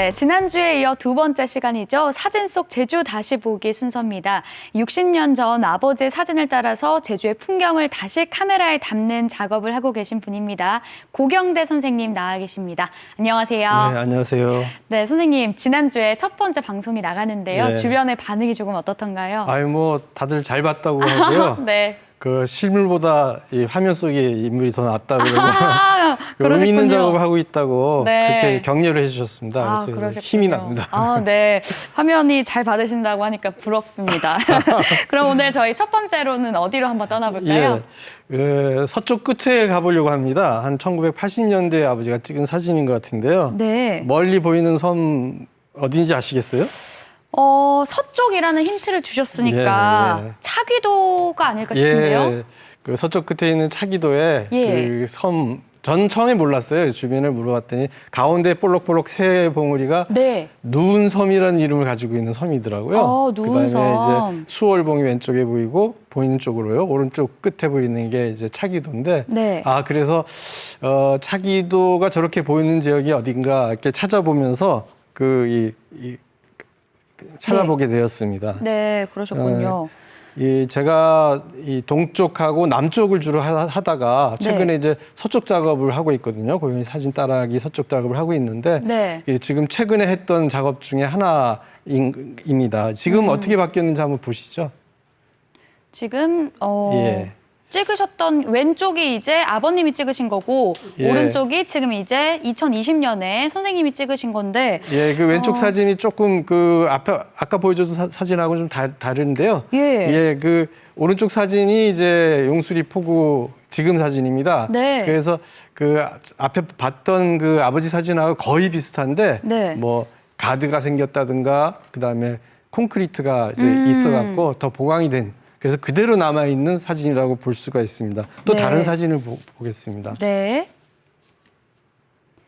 네, 지난주에 이어 두 번째 시간이죠. 사진 속 제주 다시 보기 순서입니다. 60년 전 아버지의 사진을 따라서 제주의 풍경을 다시 카메라에 담는 작업을 하고 계신 분입니다. 고경대 선생님 나와 계십니다. 안녕하세요. 네, 안녕하세요. 네, 선생님, 지난주에 첫 번째 방송이 나가는데요. 네. 주변의 반응이 조금 어떻던가요? 아유 뭐 다들 잘 봤다고 하고요. 네. 그 실물보다 이 화면 속의 인물이 더 낫다고 그러고 아, 의미 있는. 작업을 하고 있다고 네. 그렇게 격려를 해주셨습니다. 아, 그래서 그러셨군요. 힘이 납니다. 아, 네. 화면이 잘 받으신다고 하니까 부럽습니다. 그럼 오늘 저희 첫 번째로는 어디로 한번 떠나볼까요? 예, 그 서쪽 끝에 가보려고 합니다. 한 1980년대 아버지가 찍은 사진인 것 같은데요. 네. 멀리 보이는 섬 어딘지 아시겠어요? 어, 서쪽이라는 힌트를 주셨으니까 예, 예. 차귀도가 아닐까 싶은데요. 예, 그 서쪽 끝에 있는 차기도에 예. 그 섬, 전 처음에 몰랐어요. 주변을 물어봤더니 가운데 볼록볼록 새 봉우리가 네. 누운 섬이라는 이름을 가지고 있는 섬이더라고요. 어, 누운섬. 그다음에 이제 수월봉이 왼쪽에 보이고 보이는 쪽으로요. 오른쪽 끝에 보이는 게 이제 차기도인데 네. 아 그래서 어 차기도가 저렇게 보이는 지역이 어딘가 이렇게 찾아보면서 그이 이, 찾아보게 되었습니다. 네, 그러셨군요. 이 제가 이 동쪽하고 남쪽을 주로 하- 하다가 최근에 네. 이제 서쪽 작업을 하고 있거든요. 고양이 사진 따라하기 서쪽 작업을 하고 있는데 네. 이 지금 최근에 했던 작업 중에 하나입니다. 지금 음. 어떻게 바뀌었는지 한번 보시죠. 지금 어 예. 찍으셨던 왼쪽이 이제 아버님이 찍으신 거고 예. 오른쪽이 지금 이제 2020년에 선생님이 찍으신 건데 예, 그 왼쪽 어. 사진이 조금 그 앞에 아까 보여줬던 사, 사진하고 좀 다, 다른데요. 예. 예, 그 오른쪽 사진이 이제 용수리 포구 지금 사진입니다. 네. 그래서 그 앞에 봤던 그 아버지 사진하고 거의 비슷한데 네. 뭐 가드가 생겼다든가 그다음에 콘크리트가 이제 음. 있어갖고 더 보강이 된 그래서 그대로 남아 있는 사진이라고 볼 수가 있습니다. 또 네. 다른 사진을 보, 보겠습니다. 네.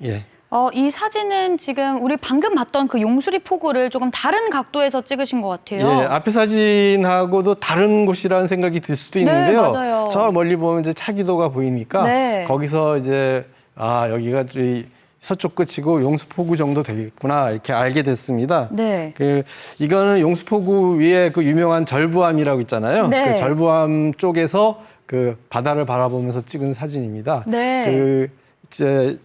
예. 어, 이 사진은 지금 우리 방금 봤던 그 용수리 포구를 조금 다른 각도에서 찍으신 것 같아요. 예, 앞에 사진하고도 다른 곳이라는 생각이 들 수도 네, 있는데요. 맞아요. 저 멀리 보면 이제 차기도가 보이니까 네. 거기서 이제 아 여기가 이 서쪽 끝이고 용수포구 정도 되겠구나 이렇게 알게 됐습니다. 네. 그 이거는 용수포구 위에 그 유명한 절부암이라고 있잖아요. 네. 그 절부암 쪽에서 그 바다를 바라보면서 찍은 사진입니다. 네. 그 이제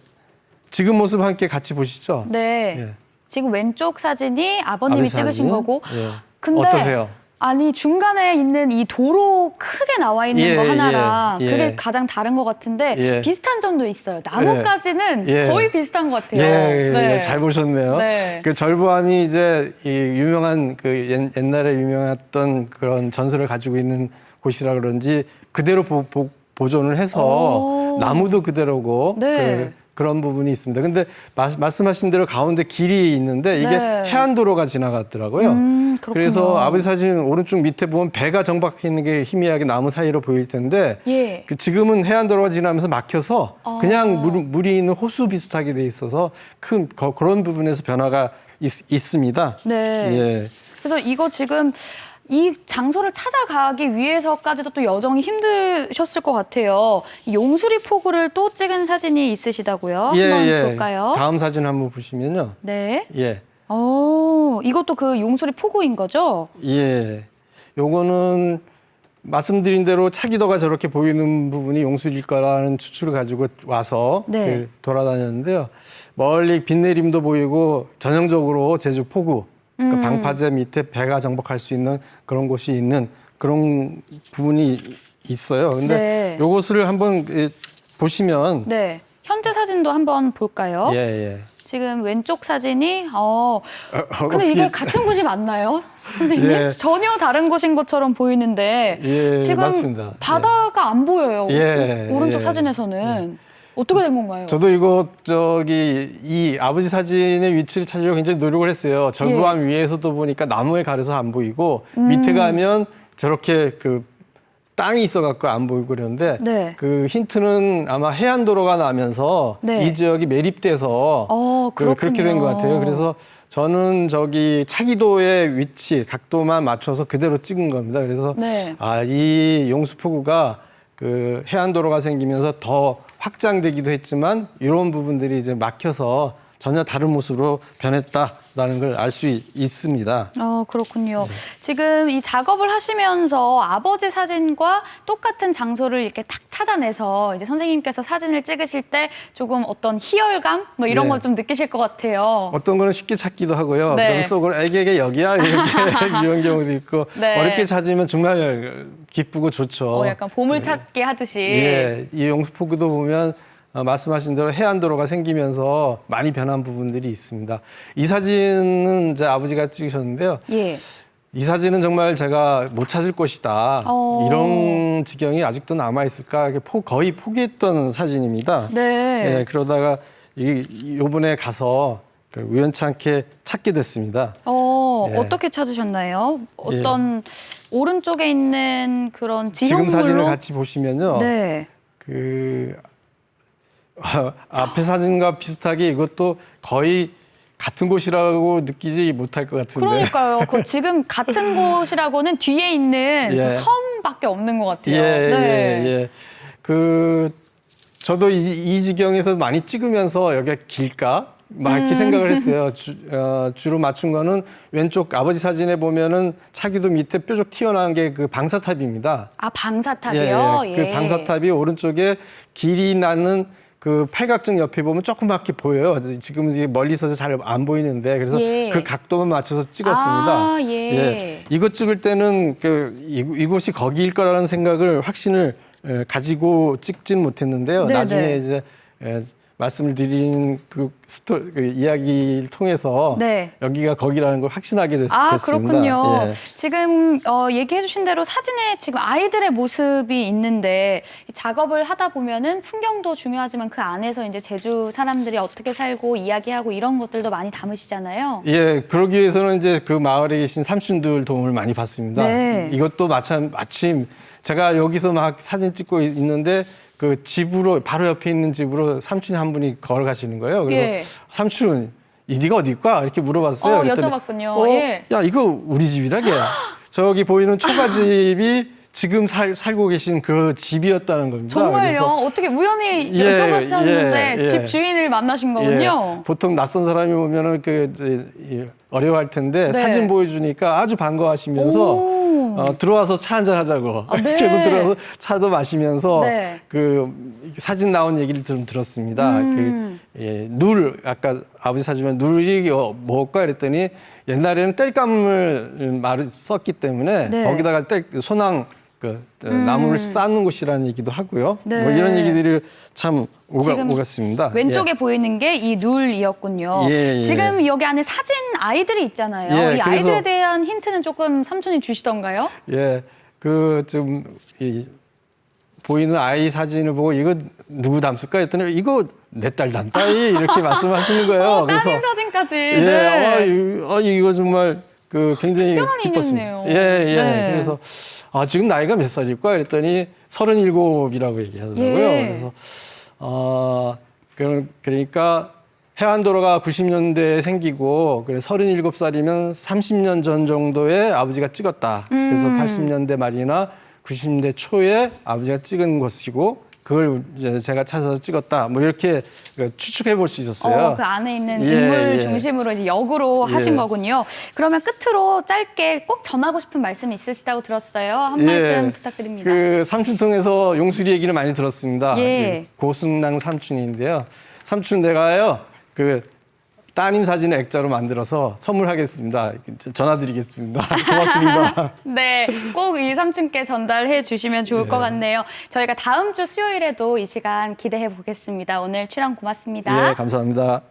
지금 모습 함께 같이 보시죠. 네. 예. 지금 왼쪽 사진이 아버님이 아버지 찍으신 사진. 거고. 예. 근데 어떠세요? 아니 중간에 있는 이 도로 크게 나와 있는 예, 거 하나랑 예, 예. 그게 가장 다른 것 같은데 예. 비슷한 점도 있어요. 나뭇가지는 예. 거의 비슷한 것 같아요. 예, 예, 네. 예, 잘 보셨네요. 네. 그 절부암이 이제 이 유명한 그 옛, 옛날에 유명했던 그런 전설을 가지고 있는 곳이라 그런지 그대로 보, 보, 보 존을 해서 오. 나무도 그대로고 네. 그, 그런 부분이 있습니다. 근데 마- 말씀하신 대로 가운데 길이 있는데 이게 네. 해안도로가 지나갔더라고요. 음, 그렇군요. 그래서 아버지 사진 오른쪽 밑에 보면 배가 정박해 있는 게 희미하게 나무 사이로 보일 텐데 예. 그 지금은 해안도로가 지나면서 막혀서 아. 그냥 물, 물이 있는 호수 비슷하게 돼 있어서 큰 거- 그런 부분에서 변화가 있, 습니다 네. 예. 그래서 이거 지금 이 장소를 찾아가기 위해서까지도 또 여정이 힘드셨을 것 같아요. 이 용수리 포구를 또 찍은 사진이 있으시다고요? 예, 한번 예. 볼까요? 다음 사진 한번 보시면요. 네. 예. 어, 이것도 그 용수리 포구인 거죠? 예. 요거는 말씀드린 대로 차기도가 저렇게 보이는 부분이 용수일 거라는 추측을 가지고 와서 네. 그 돌아다녔는데요. 멀리 빗내림도 보이고 전형적으로 제주 포구, 그 음. 방파제 밑에 배가 정박할 수 있는 그런 곳이 있는 그런 부분이 있어요. 근데 네. 요것을 한번 예, 보시면 네. 현재 사진도 한번 볼까요? 예, 예. 지금 왼쪽 사진이 어. 어, 어, 근데 이게 같은 곳이 맞나요? 선생님? 예. 전혀 다른 곳인 것처럼 보이는데 예, 지금 맞습니다. 바다가 안 보여요. 예, 오른쪽 예. 사진에서는 어떻게 된 건가요? 저도 이거 저기 이 아버지 사진의 위치를 찾으려고 굉장히 노력을 했어요. 절부암 예. 위에서도 보니까 나무에 가려서 안 보이고 음. 밑에 가면 저렇게 그 땅이 있어갖고 안 보이고 그러는데 네. 그 힌트는 아마 해안도로가 나면서 네. 이 지역이 매립돼서 어, 그, 그렇게 된 것. 같아요. 그래서 저는 저기 차기도의 위치 각도만 맞춰서 그대로 찍은 겁니다. 그래서 네. 아, 이 용수포구가 그 해안도로가 생기면서 더 확장되기도 했지만 이런 부분들이 이제 막혀서 전혀 다른 모습으로 변했다라는 걸 알 수 있습니다. 어, 그렇군요. 네. 지금 이 작업을 하시면서 아버지 사진과 똑같은 장소를 이렇게 딱 찾아내서 이제 선생님께서 사진을 찍으실 때 조금 어떤 희열감 뭐 이런 네. 걸 좀 느끼실 것 같아요. 어떤 거는 쉽게 찾기도 하고요. 네. 명속으로 애기에게 여기야 이렇게 이런 경우도 있고 네. 어렵게 찾으면 정말 기쁘고 좋죠. 어, 약간 보물 찾기 하듯이. 예, 이 용수포구도 보면 어, 말씀하신 대로 해안도로가 생기면서 많이 변한 부분들이 있습니다. 이 사진은 제 아버지가 찍으셨는데요. 예. 이 사진은 정말 제가 못 찾을 것이다. 어. 이런 지경이 아직도 남아 있을까? 거의 포기했던 사진입니다. 네. 예, 그러다가 이, 이- 요번에 가서 그 우연찮게 찾게 됐습니다. 어, 예. 어떻게 찾으셨나요? 어떤 오른쪽에 있는 그런 지형물로 지금 사진을 같이 보시면요. 네. 그 아, 앞에 사진과 비슷하게 이것도 거의 같은 곳이라고 느끼지 못할 것 같은데. 그러니까요. 그 지금 같은 곳이라고는 뒤에 있는 예. 저 섬밖에 없는 것 같아요. 예, 네. 예, 예. 그 저도 이, 이 지경에서 많이 찍으면서 여기가 길까? 막 음. 이렇게 생각을 했어요. 주, 어, 주로 맞춘 거는 왼쪽 아버지 사진에 보면은 차기도 밑에 뾰족 튀어나온 게 그 방사탑입니다. 아 방사탑이요. 예, 예. 그 방사탑이 오른쪽에 길이 나는 그 팔각정 옆에 보면 조그맣게 보여요. 지금 이제 멀리서 잘 안 보이는데 그래서 예. 그 각도만 맞춰서 찍었습니다. 아, 예. 이거 찍을 때는 그 이, 이곳이 거기일 거라는 생각을 확신을 에, 가지고 찍진 못했는데요. 네, 나중에 네. 이제 에, 말씀을 드린 그 스토 그 이야기를 통해서 네. 여기가 거기라는 걸 확신하게 됐, 아 습니다 그렇군요. 지금 어, 얘기해 주신 대로 사진에 지금 아이들의 모습이 있는데 이 작업을 하다 보면은 풍경도 중요하지만 그 안에서 이제 제주 사람들이 어떻게 살고 이야기하고 이런 것들도 많이 담으시잖아요. 예, 그러기 위해서는 이제 그 마을에 계신 삼촌들 도움을 많이 받습니다. 네. 이것도 마침, 마침 제가 여기서 막 사진 찍고 있- 있는데 그 집으로 바로 옆에 있는 집으로 삼촌이 한 분이 걸어가시는 거예요. 그래서 예. 삼촌 이 네가 어디과 이렇게 물어봤어요. 어, 그랬더니, 여쭤봤군요. 어, 예. 야 이거 우리 집이라게. 저기 보이는 초가집이 지금 살, 살고 계신 그 집이었다는 겁니다. 정말요? 어떻게 우연히 예, 여쭤봤었는데 예, 예. 집 주인을 만나신 거군요. 예, 보통 낯선 사람이 오면은 그 어려워할 텐데 네. 사진 보여주니까 아주 반가워하시면서 오. 어, 들어와서 차 한잔 하자고 아, 네. 그래서 들어와서 차도 마시면서 네. 그 사진 나온 얘기를 좀 들었습니다. 음. 그 예, nur 아까 아버지 사진에 눌이 어, 뭘까 그랬더니 옛날에는 땔감을 말을 썼기 때문에 네. 거기다가 땔 소낭 그 어, 나무를 쌓는 곳이라는 얘기도 하고요. 네. 뭐 이런 얘기들이 참 오가, 오갔습니다. 왼쪽에 보이는 게 이 룰이었군요. 예, 예. 지금 여기 안에 사진 아이들이 있잖아요. 예, 이 그래서- 아이들에 대한 힌트는 조금 삼촌이 주시던가요? 예, 그좀 이, 보이는 아이 사진을 보고 이거 누구 닮았을까 했더니 이거 내 딸 닮다이 이렇게 말씀하시는 거예요. 어, 따님 사진까지. 예, 네. 어, 이, 어, 이거 정말 그 굉장히 기뻤습니다. 예, 예. 네. 그래서 아 지금 나이가 몇 살일까 그랬더니 서른일곱이라고 얘기하더라고요. 예. 그래서 어 그, 그러니까 해안도로가 90년대에 생기고 그래 37살이면 30년 전 정도에 아버지가 찍었다. 그래서 음. 80년대 말이나 90년대 초에 아버지가 찍은 것이고 그걸 이제 제가 찾아서 찍었다. 뭐 이렇게 그 추측해 볼 수 있었어요. 어, 그 안에 있는 예, 인물 예. 중심으로 이제 역으로 예. 하신 거군요. 그러면 끝으로 짧게 꼭 전하고 싶은 말씀 있으시다고 들었어요. 한 예. 말씀 부탁드립니다. 그 삼촌 통해서 용수리 얘기를 많이 들었습니다. 예. 그 고승랑 삼촌인데요. 삼촌 내가요 그 따님 사진을 액자로 만들어서 선물하겠습니다. 전화드리겠습니다. 고맙습니다. 네, 꼭이 삼촌께 전달해 주시면 좋을 것 예. 같네요. 저희가 다음 주 수요일에도 이 시간 기대해 보겠습니다. 오늘 출연 고맙습니다. 예, 감사합니다.